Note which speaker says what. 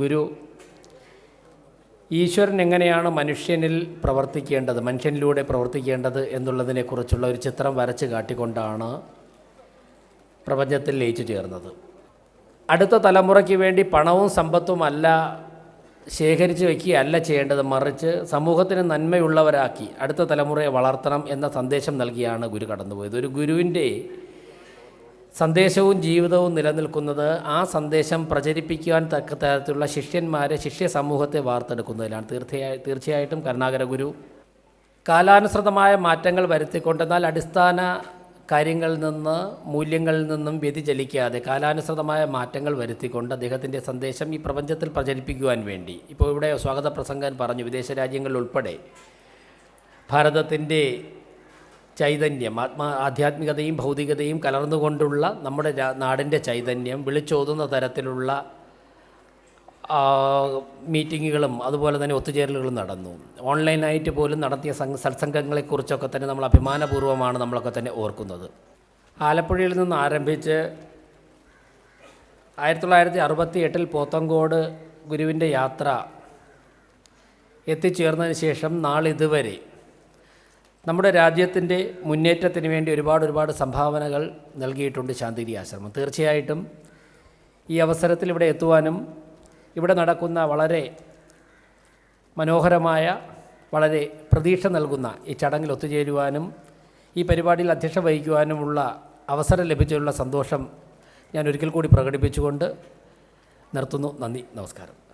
Speaker 1: ഗുരു ഈശ്വരൻ എങ്ങനെയാണ് മനുഷ്യനിൽ പ്രവർത്തിക്കേണ്ടത് മനുഷ്യനിലൂടെ പ്രവർത്തിക്കേണ്ടത് എന്നുള്ളതിനെക്കുറിച്ചുള്ള ഒരു ചിത്രം വരച്ച് കാട്ടിക്കൊണ്ടാണ് പ്രപഞ്ചത്തിൽ ലയിച്ചു ചേർന്നത്. അടുത്ത തലമുറയ്ക്ക് വേണ്ടി പണവും സമ്പത്തും അല്ല ശേഖരിച്ച് വയ്ക്കുകയല്ല ചെയ്യേണ്ടത് മറിച്ച് സമൂഹത്തിന് നന്മയുള്ളവരാക്കി അടുത്ത തലമുറയെ വളർത്തണം എന്ന സന്ദേശം നൽകിയാണ് ഗുരു കടന്നുപോയത്. ഒരു ഗുരുവിന്റെ സന്ദേശവും ജീവിതവും നിലനിൽക്കുന്നത് ആ സന്ദേശം പ്രചരിപ്പിക്കുവാൻ തക്ക തരത്തിലുള്ള ശിഷ്യന്മാരെ ശിഷ്യ സമൂഹത്തെ വാർത്തെടുക്കുന്നതിലാണ്. തീർച്ചയായി തീർച്ചയായിട്ടും കരുണാകര ഗുരു. കാലാനുസൃതമായ മാറ്റങ്ങൾ വരുത്തിക്കൊണ്ടെന്നാൽ അടിസ്ഥാന കാര്യങ്ങളിൽ നിന്ന് മൂല്യങ്ങളിൽ നിന്നും വ്യതിചലിക്കാതെ കാലാനുസൃതമായ മാറ്റങ്ങൾ വരുത്തിക്കൊണ്ട് അദ്ദേഹത്തിന്റെ സന്ദേശം ഈ പ്രപഞ്ചത്തിൽ പ്രചരിപ്പിക്കുവാൻ വേണ്ടി. ഇപ്പോൾ ഇവിടെ സ്വാഗത പ്രസംഗം പറഞ്ഞു വിദേശ രാജ്യങ്ങളിൽ ഉൾപ്പെടെ. ഭാരതത്തിന്റെ ചൈതന്യം ആത്മാ ആധ്യാത്മികതയും ഭൗതികതയും കലർന്നുകൊണ്ടുള്ള നമ്മുടെ നാടിന്റെ ചൈതന്യം വിളിച്ചോതുന്ന തരത്തിലുള്ള മീറ്റിങ്ങുകളും അതുപോലെ തന്നെ ഒത്തുചേരലുകളും നടന്നു. ഓൺലൈനായിട്ട് പോലും നടത്തിയ സംഘ സത്സംഗങ്ങളെക്കുറിച്ചൊക്കെ തന്നെ നമ്മൾ അഭിമാനപൂർവമാണ് നമ്മളൊക്കെ തന്നെ ഓർക്കുന്നത്. ആലപ്പുഴയിൽ നിന്ന് ആരംഭിച്ച് ആയിരത്തി തൊള്ളായിരത്തി അറുപത്തി എട്ടിൽ പോത്തങ്കോട് ഗുരുവിന്റെ യാത്ര എത്തിച്ചേർന്നതിന് ശേഷം നാളിതുവരെ നമ്മുടെ രാജ്യത്തിന്റെ മുന്നേറ്റത്തിന് വേണ്ടി ഒരുപാട് ഒരുപാട് സംഭാവനകൾ നൽകിയിട്ടുണ്ട് ശാന്തിഗിരി ആശ്രമം. തീർച്ചയായിട്ടും ഈ അവസരത്തിൽ ഇവിടെ എത്തുവാനും ഇവിടെ നടക്കുന്ന വളരെ മനോഹരമായ വളരെ പ്രതീക്ഷ നൽകുന്ന ഈ ചടങ്ങിൽ ഒത്തുചേരുവാനും ഈ പരിപാടിയിൽ അധ്യക്ഷ വഹിക്കുവാനുമുള്ള അവസരം ലഭിച്ചതിലുള്ള സന്തോഷം ഞാൻ ഒരിക്കൽ കൂടി പ്രകടിപ്പിച്ചുകൊണ്ട് നിർത്തുന്നു. നന്ദി. നമസ്കാരം.